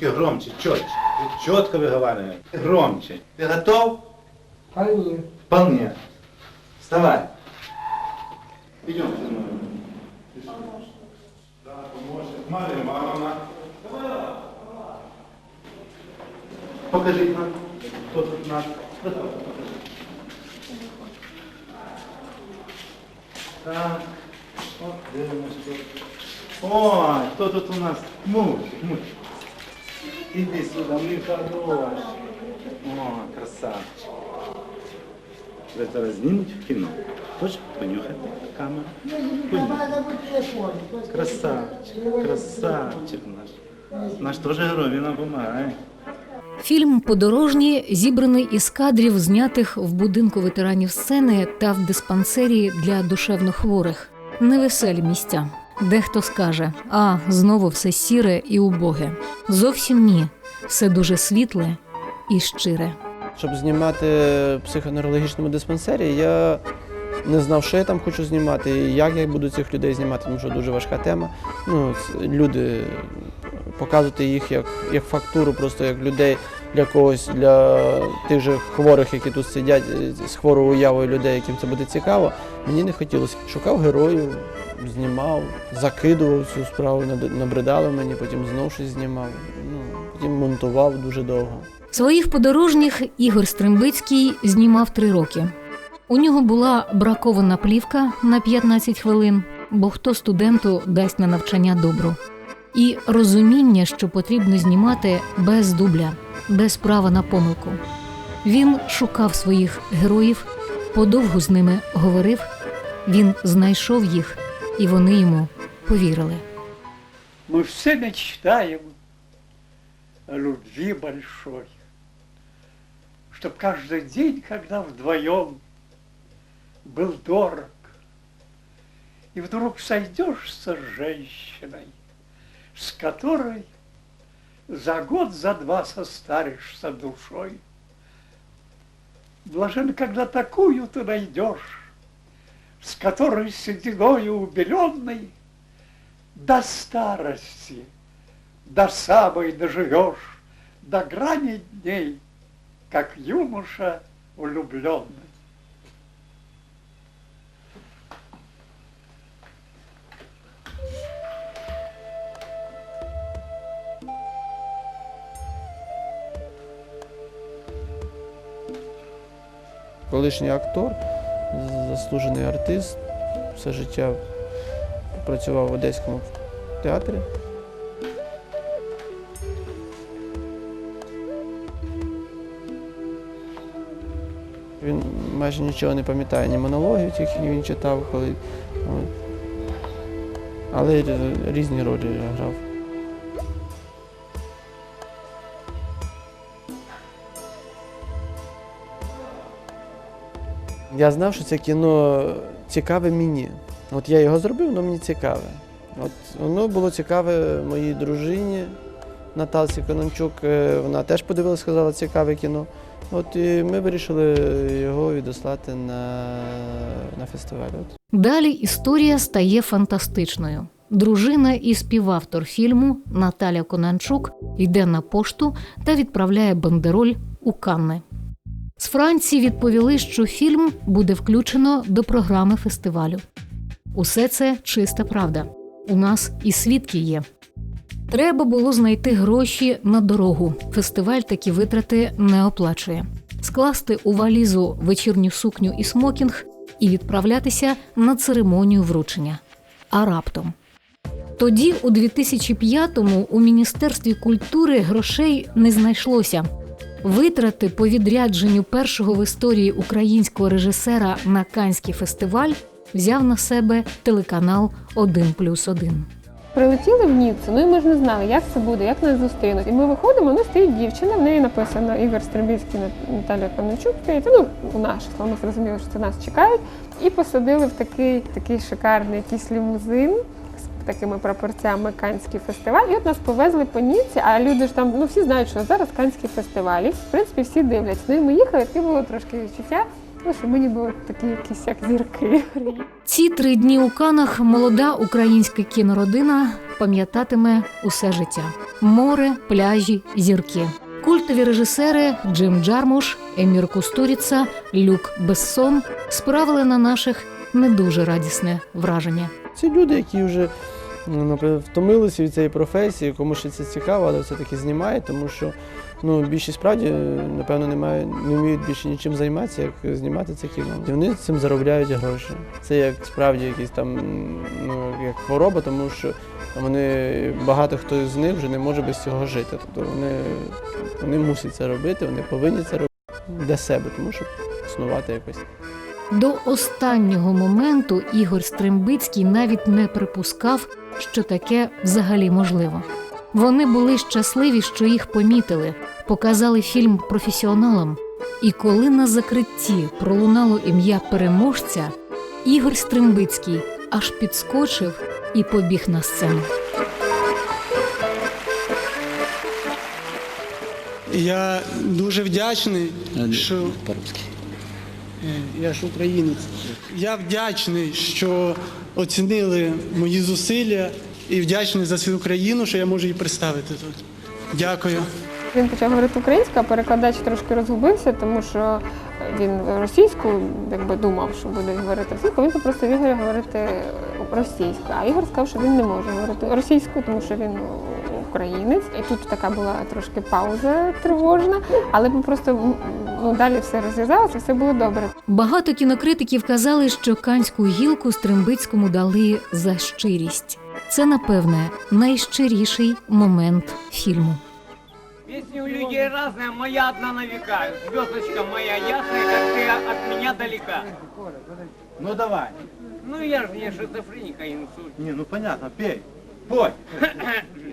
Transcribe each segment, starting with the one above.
Тільки громче, чітче. Чітко виговарюємо. Громче. Ти готов? Вполне. Вполне. Вставай. Идем со мной. Да, поможет. Мария Ивановна. Покажи нам, кто тут наш. Так, от дивимось тут. О, хто тут у нас? Мучик, мучик. Іди сюди, мій хороший. О, красавчик. Тебе зараз знімуть в кіно. Хочеш понюхати камеру? Понюхай. Красавчик, красавчик наш. Наш теж герой, він допомагає. Фільм Подорожні зібраний із кадрів, знятих в будинку ветеранів сцени та в диспансері для душевнохворих. Невеселі місця. Дехто скаже: а знову все сіре і убоге. Зовсім ні, все дуже світле і щире. Щоб знімати в психоневрологічному диспансері, я не знав, що я там хочу знімати, і як я буду цих людей знімати, тому що дуже важка тема. Ну, люди показувати їх як, як фактуру, просто як людей для когось, для тих же хворих, які тут сидять е, з хворою уявою людей, яким це буде цікаво. Мені не хотілося. Шукав героїв, знімав, закидував цю справу, набридало мені, потім знов щось знімав. Ну, потім монтував дуже довго. Своїх подорожніх Ігор Стримбицький знімав три роки. У нього була бракована плівка на 15 хвилин, бо хто студенту дасть на навчання добру. І розуміння, що потрібно знімати без дубля, без права на помилку. Він шукав своїх героїв, подовгу з ними говорив, він знайшов їх, і вони йому повірили. Мы все мечтаем о любви большой. Чтоб каждый день, когда вдвоем был дорог, и вдруг сойдешься с женщиной, с которой за год, за два состаришься душой. Блажен, когда такую ты найдешь, с которой сединою убеленной до старости, до самой доживешь, до грани дней, как юноша влюбленный. Колишній актор, заслужений артист, все життя працював в Одеському театрі. Він майже нічого не пам'ятає, ні монологів, які він читав, коли. Але різні ролі грав. Я знав, що це кіно цікаве мені. От я його зробив, воно мені цікаве. От воно було цікаве моїй дружині Наталці Конончук. Е, Вона теж подивилася, сказала, цікаве кіно. От і ми вирішили його відослати на, на фестиваль. От. Далі історія стає фантастичною. Дружина і співавтор фільму Наталя Конанчук йде на пошту та відправляє бандероль у Канни. З Франції відповіли, що фільм буде включено до програми фестивалю. Усе це чиста правда. У нас і свідки є. Треба було знайти гроші на дорогу. Фестиваль такі витрати не оплачує. Скласти у валізу вечірню сукню і смокінг і відправлятися на церемонію вручення. А раптом. Тоді, у 2005-му, у Міністерстві культури грошей не знайшлося. Витрати по відрядженню першого в історії українського режисера на Канський фестиваль взяв на себе телеканал 1+,1. Прилетіли в Ніццу, ну і ми ж не знали, як це буде, як нас зустрінуть. І ми виходимо, ну стоїть дівчина, в неї написано Ігор Стрибільський, Наталя Конончук. стоїть. Ну, у наш ми зрозуміли, що це нас чекають. І посадили в такий, такий шикарний якийсь лімузин такими прапорцями Канський фестиваль. І от нас повезли по Ніцці, а люди ж там, ну всі знають, що зараз Канський фестиваль. І, в принципі, всі дивляться. Ну і ми їхали, таке було трошки відчуття. Ну, що мені було такі якісь як зірки. Ці три дні у Канах молода українська кінородина пам'ятатиме усе життя. море, пляжі, зірки. Культові режисери Джим Джармуш, Емір Кустуріца, Люк Бессон справили на наших не дуже радісне враження. Це люди, які вже ну, наприклад, втомилися від цієї професії, кому ще це цікаво, але все-таки знімають, тому що ну, більшість справді, напевно, немає, не вміють більше нічим займатися, як знімати це кіно. І вони цим заробляють гроші. Це як справді якийсь там ну, як хвороба, тому що вони багато хто з них вже не може без цього жити. Тобто вони, вони мусять це робити, вони повинні це робити для себе, тому що існувати якось. До останнього моменту Ігор Стримбицький навіть не припускав, що таке взагалі можливо. Вони були щасливі, що їх помітили, показали фільм професіоналам. І коли на закритті пролунало ім'я переможця, Ігор Стримбицький аж підскочив і побіг на сцену. Я дуже вдячний, що я ж українець. Я вдячний, що оцінили мої зусилля і вдячний за свою країну, що я можу її представити тут. Дякую. Він почав говорити українською, а перекладач трошки розгубився, тому що він російську якби думав, що буде говорити російською. Він попросив Ігоря говорити російською. А Ігор сказав, що він не може говорити російською, тому що він українець. І тут така була трошки пауза тривожна, але ми просто ну, далі все розв'язалося, все було добре. Багато кінокритиків казали, що канську гілку Стримбицькому дали за щирість. Це, напевне, найщиріший момент фільму. Песни у людей разные, моя одна на века. Звездочка моя ясная, как ты от меня далека. Ну давай. Ну я же не шизофреника инсульт. Не, ну понятно, пей. Пой.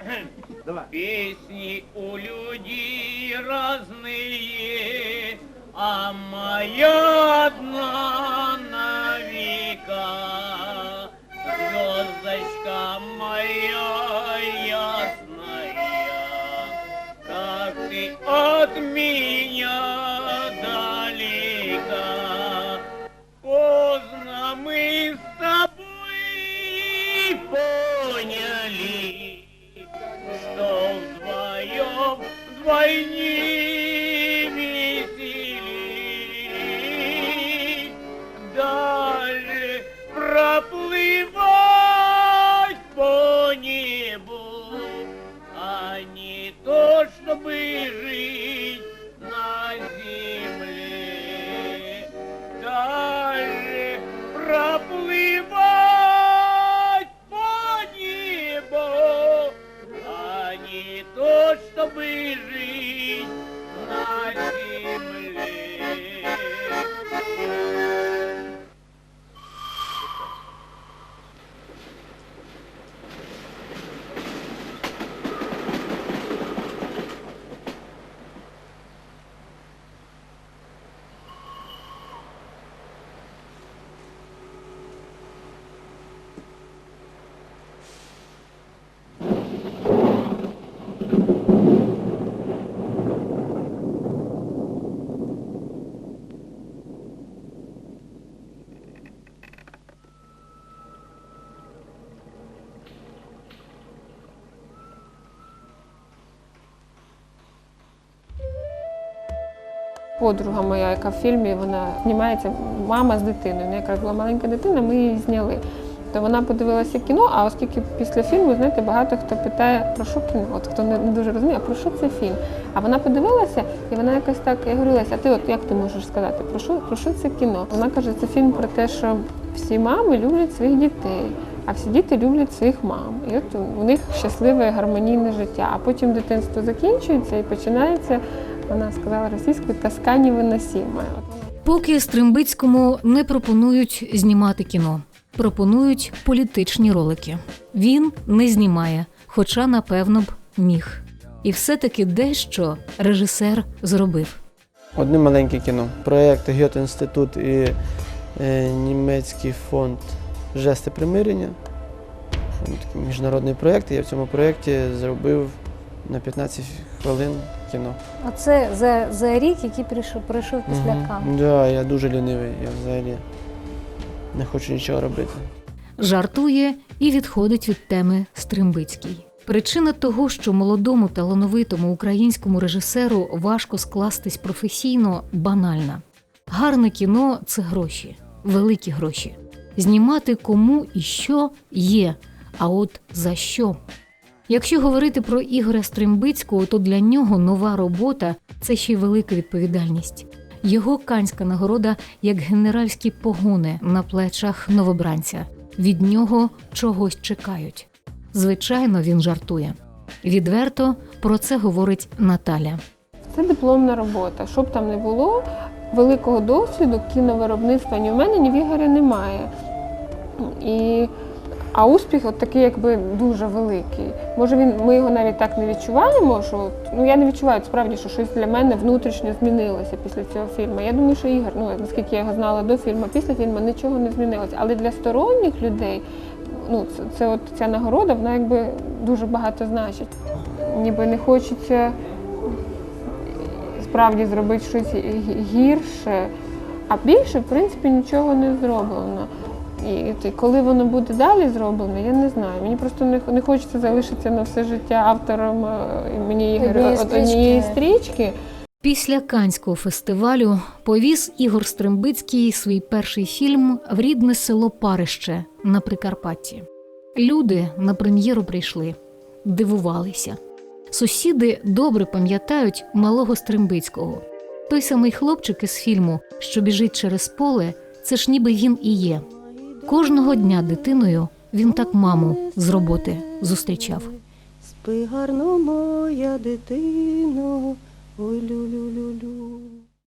Давай. Песни у людей разные, а моя одна на века. Звездочка моя Подруга моя, яка в фільмі, вона знімається мама з дитиною. У неї якраз була маленька дитина, ми її зняли. То вона подивилася кіно, а оскільки після фільму, знаєте, багато хто питає, про що кіно, от хто не, дуже розуміє, а про що це фільм. А вона подивилася, і вона якось так, я говорю, Леся, а ти от як ти можеш сказати, про що, про що це кіно? Вона каже, це фільм про те, що всі мами люблять своїх дітей, а всі діти люблять своїх мам. І от у них щасливе гармонійне життя. А потім дитинство закінчується і починається, вона сказала російською, тоска невиносима. Поки Стримбицькому не пропонують знімати кіно, пропонують політичні ролики. Він не знімає, хоча напевно б міг. І все-таки дещо режисер зробив. Одне маленьке кіно. Проєкт Гьоте-інститут і е, німецький фонд Жести примирення. Такий міжнародний проєкт. Я в цьому проєкті зробив на 15 хвилин кіно. А це за, за рік, який прийшов, пройшов після Мгм. Кан. Да, я дуже лінивий, я взагалі не хочу нічого робити. Жартує і відходить від теми Стримбицький. Причина того, що молодому талановитому українському режисеру важко скластись професійно, банальна. Гарне кіно це гроші, великі гроші. Знімати кому і що є, а от за що. Якщо говорити про Ігоря Стримбицького, то для нього нова робота це ще й велика відповідальність. Його канська нагорода як генеральські погони на плечах новобранця. Від нього чогось чекають. Звичайно, він жартує. Відверто про це говорить Наталя. Це дипломна робота. Щоб там не було, великого досвіду кіновиробництва ні в мене, ні в Ігоря немає. І, а успіх от такий якби дуже великий. Може, він, ми його навіть так не відчуваємо, що ну я не відчуваю справді, що щось для мене внутрішньо змінилося після цього фільму. Я думаю, що Ігор, ну наскільки я його знала до фільму, після фільму нічого не змінилося. Але для сторонніх людей, ну це, це от ця нагорода, вона якби дуже багато значить. Ніби не хочеться справді зробити щось гірше, а більше, в принципі, нічого не зроблено. І коли воно буде далі зроблено, я не знаю. Мені просто не, не хочеться залишитися на все життя автором е, імені Однієї от однієї стрічки. стрічки. Після Канського фестивалю повіз Ігор Стримбицький свій перший фільм в рідне село Парище на Прикарпатті. Люди на прем'єру прийшли, дивувалися. Сусіди добре пам'ятають малого Стримбицького. Той самий хлопчик із фільму, що біжить через поле, це ж ніби він і є. Кожного дня дитиною він так маму з роботи зустрічав. Спи гарно, моя дитино, ой лю-лю-лю-лю.